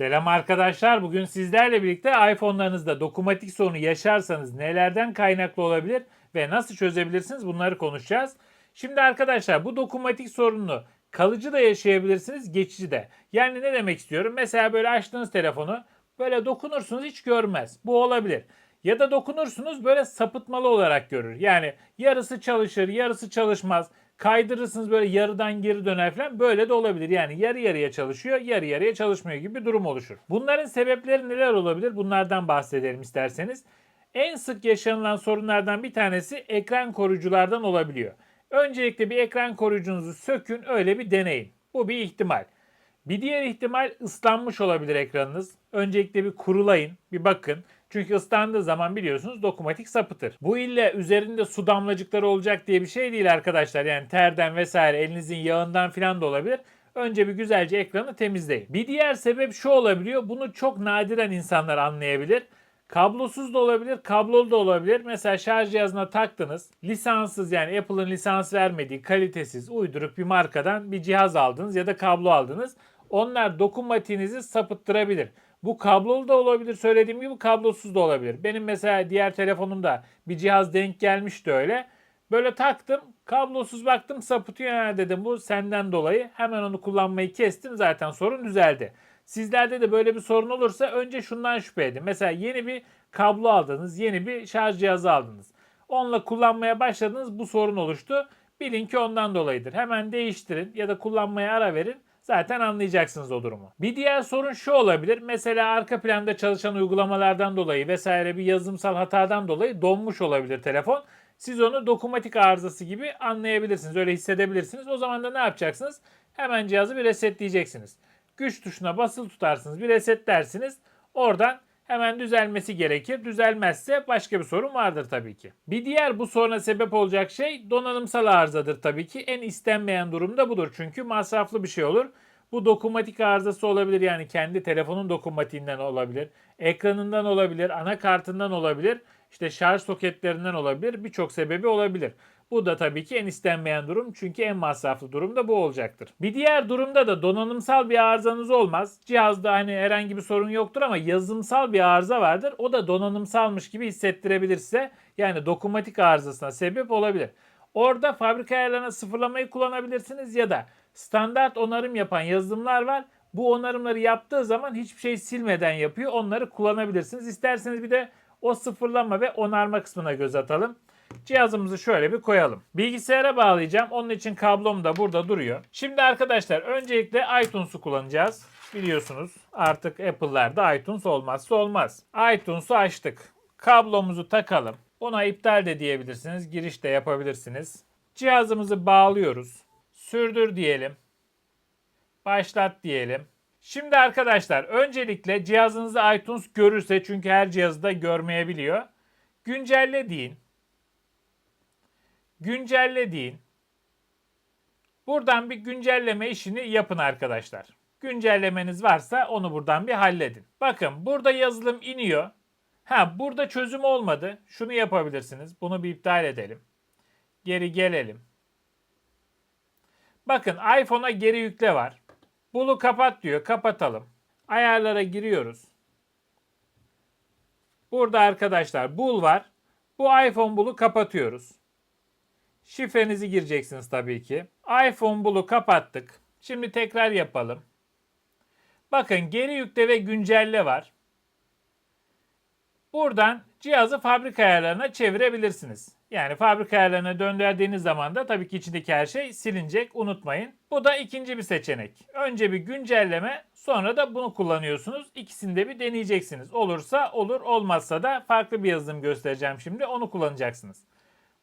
Selam arkadaşlar. Bugün sizlerle birlikte iPhone'larınızda dokunmatik sorunu yaşarsanız nelerden kaynaklı olabilir ve nasıl çözebilirsiniz bunları konuşacağız. Şimdi arkadaşlar bu dokunmatik sorununu kalıcı da yaşayabilirsiniz, geçici de. Yani ne demek istiyorum? Mesela böyle açtığınız telefonu böyle dokunursunuz hiç görmez. Bu olabilir. Ya da dokunursunuz böyle sapıtmalı olarak görür. Yani yarısı çalışır, yarısı çalışmaz. Kaydırırsınız böyle yarıdan geri döner falan böyle de olabilir. Yani yarı yarıya çalışıyor, yarı yarıya çalışmıyor gibi bir durum oluşur. Bunların sebepleri neler olabilir? Bunlardan bahsedelim isterseniz. En sık yaşanılan sorunlardan bir tanesi ekran koruyuculardan olabiliyor. Öncelikle bir ekran koruyucunuzu sökün, öyle bir deneyin. Bu bir ihtimal. Bir diğer ihtimal ıslanmış olabilir ekranınız. Öncelikle bir kurulayın, bir bakın. Çünkü ıslandığı zaman biliyorsunuz dokunmatik sapıtır. Bu ille üzerinde su damlacıkları olacak diye bir şey değil arkadaşlar. Yani terden vesaire elinizin yağından falan da olabilir. Önce bir güzelce ekranı temizleyin. Bir diğer sebep şu olabiliyor. Bunu çok nadiren insanlar anlayabilir. Kablosuz da olabilir, kablolu da olabilir. Mesela şarj cihazına taktınız. Lisanssız yani Apple'ın lisans vermediği kalitesiz uyduruk bir markadan bir cihaz aldınız ya da kablo aldınız. Onlar dokunmatiğinizi sapıttırabilir. Bu kablolu da olabilir söylediğim gibi kablosuz da olabilir. Benim mesela diğer telefonumda bir cihaz denk gelmişti öyle. Böyle taktım kablosuz baktım sapıtıyor ha dedim bu senden dolayı. Hemen onu kullanmayı kestim zaten sorun düzeldi. Sizlerde de böyle bir sorun olursa önce şundan şüphe edin. Mesela yeni bir kablo aldınız, yeni bir şarj cihazı aldınız. Onunla kullanmaya başladınız bu sorun oluştu. Bilin ki ondan dolayıdır. Hemen değiştirin ya da kullanmaya ara verin. Zaten anlayacaksınız o durumu. Bir diğer sorun şu olabilir. Mesela arka planda çalışan uygulamalardan dolayı vesaire bir yazılımsal hatadan dolayı donmuş olabilir telefon. Siz onu dokunmatik arızası gibi anlayabilirsiniz. Öyle hissedebilirsiniz. O zaman da ne yapacaksınız? Hemen cihazı bir resetleyeceksiniz. Güç tuşuna basılı tutarsınız. Bir resetlersiniz. Oradan hemen düzelmesi gerekir. Düzelmezse başka bir sorun vardır tabii ki. Bir diğer bu soruna sebep olacak şey donanımsal arızadır tabii ki. En istenmeyen durum da budur. Çünkü masraflı bir şey olur. Bu dokunmatik arızası olabilir yani kendi telefonun dokunmatiğinden olabilir. Ekranından olabilir, anakartından olabilir. işte şarj soketlerinden olabilir. Birçok sebebi olabilir. Bu da tabii ki en istenmeyen durum çünkü en masraflı durum da bu olacaktır. Bir diğer durumda da donanımsal bir arızanız olmaz. Cihazda hani herhangi bir sorun yoktur ama yazılımsal bir arıza vardır. O da donanımsalmış gibi hissettirebilir size. Yani dokunmatik arızasına sebep olabilir. Orada fabrika ayarlarına sıfırlamayı kullanabilirsiniz ya da standart onarım yapan yazılımlar var. Bu onarımları yaptığı zaman hiçbir şey silmeden yapıyor. Onları kullanabilirsiniz. İsterseniz bir de o sıfırlama ve onarma kısmına göz atalım. Cihazımızı şöyle bir koyalım. Bilgisayara bağlayacağım. Onun için kablom da burada duruyor. Şimdi arkadaşlar öncelikle iTunes'u kullanacağız. Biliyorsunuz artık Apple'larda iTunes olmazsa olmaz. iTunes'u açtık. Kablomuzu takalım. Buna iptal de diyebilirsiniz. Giriş de yapabilirsiniz. Cihazımızı bağlıyoruz. Sürdür diyelim. Başlat diyelim. Şimdi arkadaşlar öncelikle cihazınızda iTunes görürse çünkü her cihazda görmeyebiliyor. Güncelle deyin. Güncelle deyin. Buradan bir güncelleme işini yapın arkadaşlar. Güncellemeniz varsa onu buradan bir halledin. Bakın burada yazılım iniyor. Ha burada çözüm olmadı. Şunu yapabilirsiniz. Bunu bir iptal edelim. Geri gelelim. Bakın iPhone'a geri yükle var. Bunu kapat diyor. Kapatalım. Ayarlara giriyoruz. Burada arkadaşlar bul var. Bu iPhone bulu kapatıyoruz. Şifrenizi gireceksiniz tabii ki. iPhone bulu kapattık. Şimdi tekrar yapalım. Bakın geri yükle ve güncelle var. Buradan cihazı fabrika ayarlarına çevirebilirsiniz. Yani fabrika ayarlarına döndürdüğünüz zaman da tabii ki içindeki her şey silinecek unutmayın. Bu da ikinci bir seçenek. Önce bir güncelleme sonra da bunu kullanıyorsunuz. İkisini de bir deneyeceksiniz. Olursa olur olmazsa da farklı bir yazılım göstereceğim şimdi onu kullanacaksınız.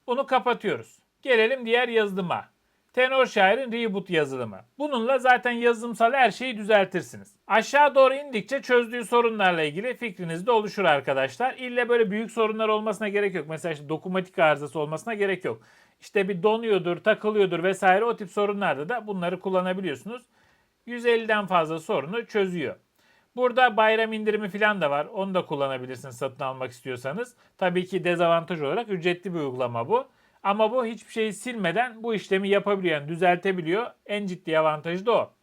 Bunu kapatıyoruz. Gelelim diğer yazılıma. Tenor Şair'in Reboot yazılımı. Bununla zaten yazılımsal her şeyi düzeltirsiniz. Aşağı doğru indikçe çözdüğü sorunlarla ilgili fikriniz de oluşur arkadaşlar. İlle böyle büyük sorunlar olmasına gerek yok. Mesela işte dokunmatik arızası olmasına gerek yok. İşte bir donuyordur, takılıyordur vesaire o tip sorunlarda da bunları kullanabiliyorsunuz. 150'den fazla sorunu çözüyor. Burada bayram indirimi falan da var. Onu da kullanabilirsiniz satın almak istiyorsanız. Tabii ki dezavantaj olarak ücretli bir uygulama bu. Ama bu hiçbir şeyi silmeden bu işlemi yapabiliyor. Yani düzeltebiliyor. En ciddi avantajı da o.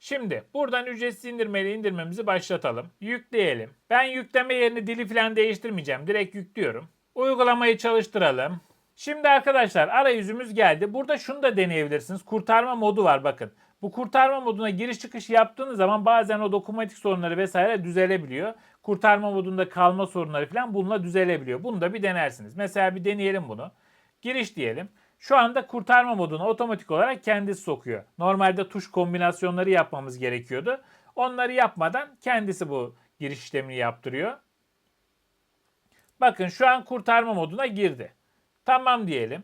Şimdi buradan ücretsiz indirmeli indirmemizi başlatalım. Yükleyelim. Ben yükleme yerini dili falan değiştirmeyeceğim. Direkt yüklüyorum. Uygulamayı çalıştıralım. Şimdi arkadaşlar arayüzümüz geldi. Burada şunu da deneyebilirsiniz. Kurtarma modu var bakın. Bu kurtarma moduna giriş çıkış yaptığınız zaman bazen o dokunmatik sorunları vesaire düzelebiliyor. Kurtarma modunda kalma sorunları falan bununla düzelebiliyor. Bunu da bir denersiniz. Mesela bir deneyelim bunu. Giriş diyelim. Şu anda kurtarma moduna otomatik olarak kendisi sokuyor. Normalde tuş kombinasyonları yapmamız gerekiyordu. Onları yapmadan kendisi bu giriş işlemini yaptırıyor. Bakın şu an kurtarma moduna girdi. Tamam diyelim.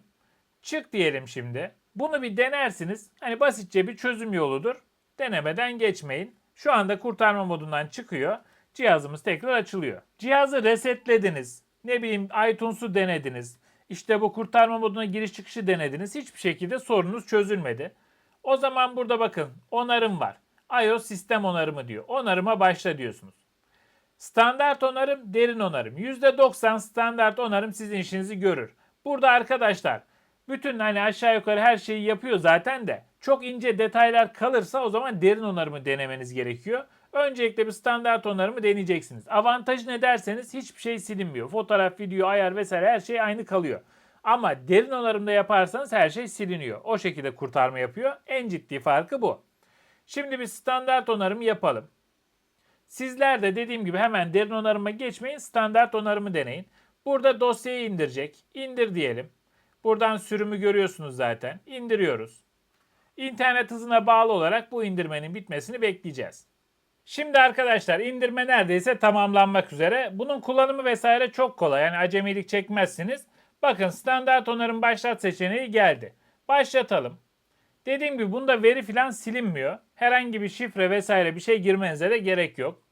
Çık diyelim şimdi. Bunu bir denersiniz. Hani basitçe bir çözüm yoludur. Denemeden geçmeyin. Şu anda kurtarma modundan çıkıyor. Cihazımız tekrar açılıyor. Cihazı resetlediniz. Ne bileyim iTunes'u denediniz. İşte bu kurtarma moduna giriş çıkışı denediniz. Hiçbir şekilde sorunuz çözülmedi. O zaman burada bakın onarım var. iOS sistem onarımı diyor. Onarıma başla diyorsunuz. Standart onarım, derin onarım. %90 standart onarım sizin işinizi görür. Burada arkadaşlar bütün hani aşağı yukarı her şeyi yapıyor zaten de çok ince detaylar kalırsa o zaman derin onarımı denemeniz gerekiyor. Öncelikle bir standart onarımı deneyeceksiniz. Avantajı ne derseniz hiçbir şey silinmiyor. Fotoğraf, video, ayar vesaire her şey aynı kalıyor. Ama derin onarımda yaparsanız her şey siliniyor. O şekilde kurtarma yapıyor. En ciddi farkı bu. Şimdi bir standart onarımı yapalım. Sizler de dediğim gibi hemen derin onarıma geçmeyin. Standart onarımı deneyin. Burada dosyayı indirecek. İndir diyelim. Buradan sürümü görüyorsunuz zaten. İndiriyoruz. İnternet hızına bağlı olarak bu indirmenin bitmesini bekleyeceğiz. Şimdi arkadaşlar indirme neredeyse tamamlanmak üzere. Bunun kullanımı vesaire çok kolay. Yani acemilik çekmezsiniz. Bakın standart onarım başlat seçeneği geldi. Başlatalım. Dediğim gibi bunda veri falan silinmiyor. Herhangi bir şifre vesaire bir şey girmenize de gerek yok.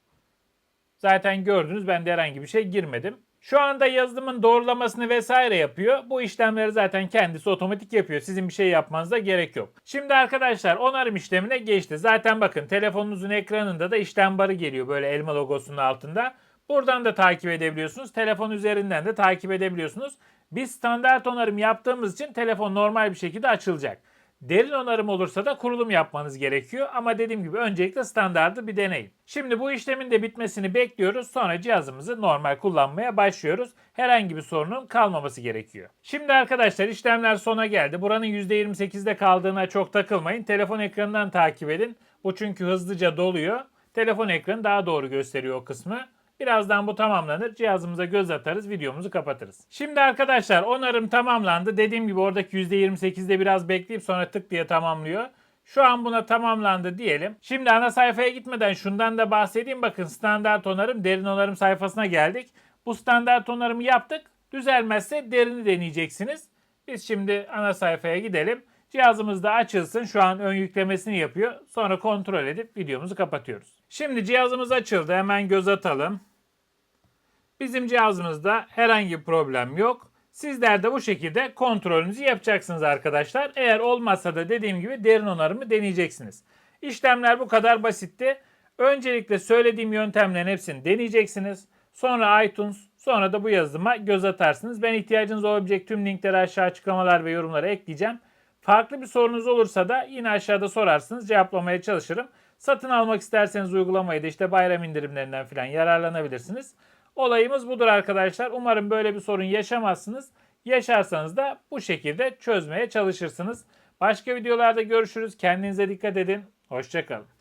Zaten gördünüz ben de herhangi bir şey girmedim. Şu anda yazılımın doğrulamasını vesaire yapıyor. Bu işlemleri zaten kendisi otomatik yapıyor. Sizin bir şey yapmanıza gerek yok. Şimdi arkadaşlar onarım işlemine geçti. Zaten bakın telefonunuzun ekranında da işlem barı geliyor böyle elma logosunun altında. Buradan da takip edebiliyorsunuz. Telefon üzerinden de takip edebiliyorsunuz. Biz standart onarım yaptığımız için telefon normal bir şekilde açılacak. Derin onarım olursa da kurulum yapmanız gerekiyor ama dediğim gibi öncelikle standardı bir deneyin. Şimdi bu işlemin de bitmesini bekliyoruz. Sonra cihazımızı normal kullanmaya başlıyoruz. Herhangi bir sorunun kalmaması gerekiyor. Şimdi arkadaşlar işlemler sona geldi. Buranın %28'de kaldığına çok takılmayın. Telefon ekranından takip edin. Bu çünkü hızlıca doluyor. Telefon ekranı daha doğru gösteriyor o kısmı. Birazdan bu tamamlanır. Cihazımıza göz atarız. Videomuzu kapatırız. Şimdi arkadaşlar onarım tamamlandı. Dediğim gibi oradaki %28'de biraz bekleyip sonra tık diye tamamlıyor. Şu an buna tamamlandı diyelim. Şimdi ana sayfaya gitmeden şundan da bahsedeyim. Bakın standart onarım, derin onarım sayfasına geldik. Bu standart onarımı yaptık. Düzelmezse derini deneyeceksiniz. Biz şimdi ana sayfaya gidelim. Cihazımız da açılsın. Şu an ön yüklemesini yapıyor. Sonra kontrol edip videomuzu kapatıyoruz. Şimdi cihazımız açıldı. Hemen göz atalım. Bizim cihazımızda herhangi bir problem yok. Sizler de bu şekilde kontrolünüzü yapacaksınız arkadaşlar. Eğer olmazsa da dediğim gibi derin onarımı deneyeceksiniz. İşlemler bu kadar basitti. Öncelikle söylediğim yöntemlerin hepsini deneyeceksiniz. Sonra iTunes, sonra da bu yazılıma göz atarsınız. Ben ihtiyacınız olabilecek tüm linkleri aşağı açıklamalar ve yorumlara ekleyeceğim. Farklı bir sorunuz olursa da yine aşağıda sorarsınız cevaplamaya çalışırım. Satın almak isterseniz uygulamayı da işte bayram indirimlerinden falan yararlanabilirsiniz. Olayımız budur arkadaşlar. Umarım böyle bir sorun yaşamazsınız. Yaşarsanız da bu şekilde çözmeye çalışırsınız. Başka videolarda görüşürüz. Kendinize dikkat edin. Hoşçakalın.